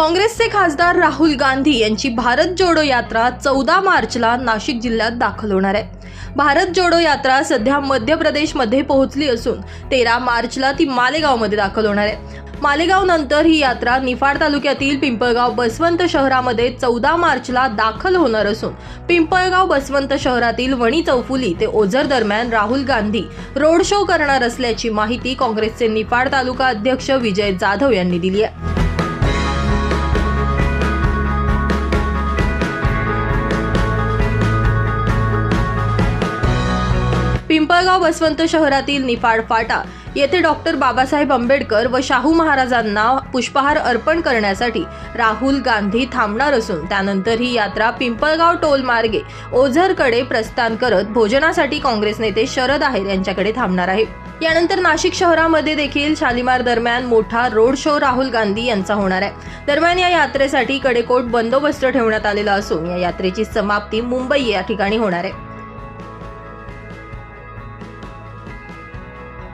काँग्रेसचे खासदार राहुल गांधी यांची भारत जोडो यात्रा चौदा मार्चला नाशिक जिल्ह्यात दाखल होणार आहे. भारत जोडो यात्रा सध्या मध्य प्रदेशमध्ये पोहोचली असून तेरा मार्चला ती मालेगावमध्ये दाखल होणार आहे. मालेगाव नंतर ही यात्रा निफाड तालुक्यातील पिंपळगाव बसवंत शहरामध्ये चौदा मार्चला दाखल होणार असून पिंपळगाव बसवंत शहरातील वणी चौफुली ते ओझर दरम्यान राहुल गांधी रोड शो करणार असल्याची माहिती काँग्रेसचे निफाड तालुका अध्यक्ष विजय जाधव यांनी दिली आहे. पिंपळगाव बसवंत शहरातील निफाड फाटा येथे डॉक्टर बाबासाहेब आंबेडकर व शाहू महाराजांना पुष्पहार अर्पण करण्यासाठी राहुल गांधी थांबणार असून त्यानंतर ही यात्रा पिंपळगाव टोल मार्गे ओझरकडे प्रस्थान करत भोजनासाठी काँग्रेस नेते शरद आहेर यांच्याकडे थांबणार आहे. यानंतर नाशिक शहरामध्ये देखील शालिमार दरम्यान मोठा रोड शो राहुल गांधी यांचा होणार आहे. दरम्यान या यात्रेसाठी कडेकोट बंदोबस्त ठेवण्यात आलेला असून या यात्रेची समाप्ती मुंबई या ठिकाणी होणार आहे.